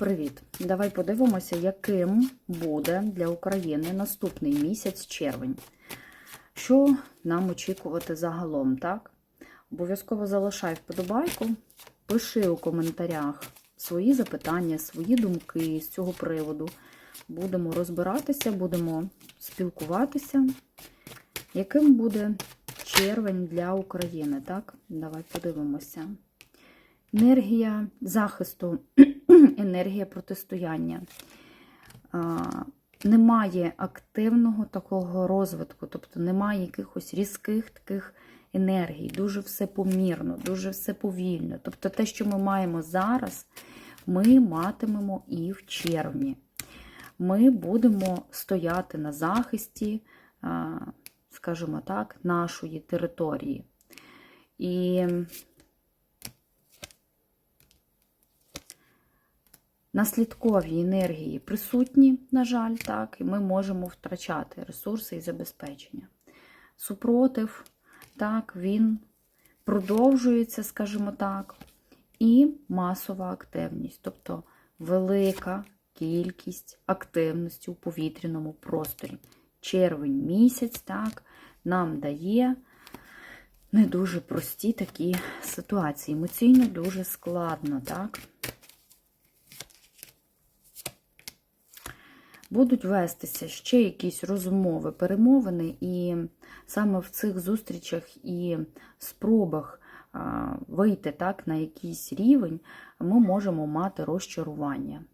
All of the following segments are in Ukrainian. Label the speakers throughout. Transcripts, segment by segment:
Speaker 1: Привіт! Давай подивимося, яким буде для України наступний місяць червень. Що нам очікувати загалом, так? Обов'язково залишай вподобайку, пиши у коментарях свої запитання, свої думки з цього приводу. Будемо розбиратися, будемо спілкуватися. Яким буде червень для України, так? Давай подивимося. Енергія захисту, енергія протистояння. Немає активного такого розвитку, тобто немає якихось різких таких енергій, дуже все помірно, дуже все повільно. Тобто те, що ми маємо зараз, ми матимемо і в червні. Ми будемо стояти на захисті, скажімо так, нашої території. І наслідкові енергії присутні, на жаль, так, і ми можемо втрачати ресурси і забезпечення. Супротив, так, він продовжується, скажімо так, і масова активність, тобто велика кількість активності у повітряному просторі. Червень місяць, так, нам дає не дуже прості такі ситуації. Емоційно дуже складно, так? Будуть вестися ще якісь розмови, перемовини, і саме в цих зустрічах і спробах вийти так, на якийсь рівень, ми можемо мати розчарування.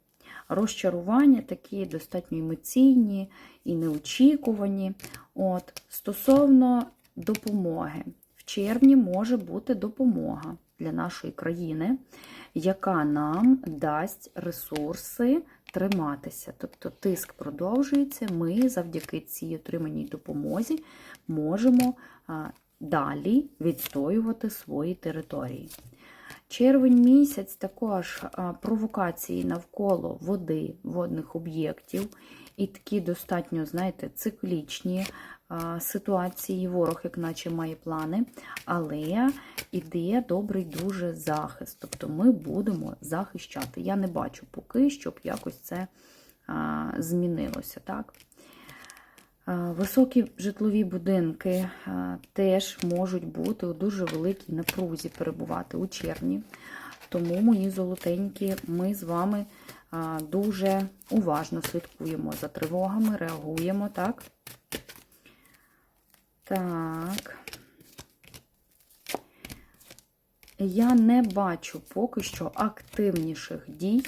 Speaker 1: Розчарування такі достатньо емоційні і неочікувані. От, Стосовно допомоги, в червні може бути допомога для нашої країни, яка нам дасть ресурси триматися. Тобто тиск продовжується, ми завдяки цій отриманій допомозі можемо далі відстоювати свої території. Червень місяць також провокації навколо води, водних об'єктів, і такі достатньо, знаєте, циклічні ситуації. Ворог, як наче має плани, але іде добрий дуже захист. Тобто ми будемо захищати. Я не бачу поки, щоб якось це змінилося. так? Високі житлові будинки теж можуть бути у дуже великій напрузі перебувати у червні. Тому, мої золотенькі, ми з вами дуже уважно слідкуємо за тривогами, реагуємо, так? Так. Я не бачу поки що активніших дій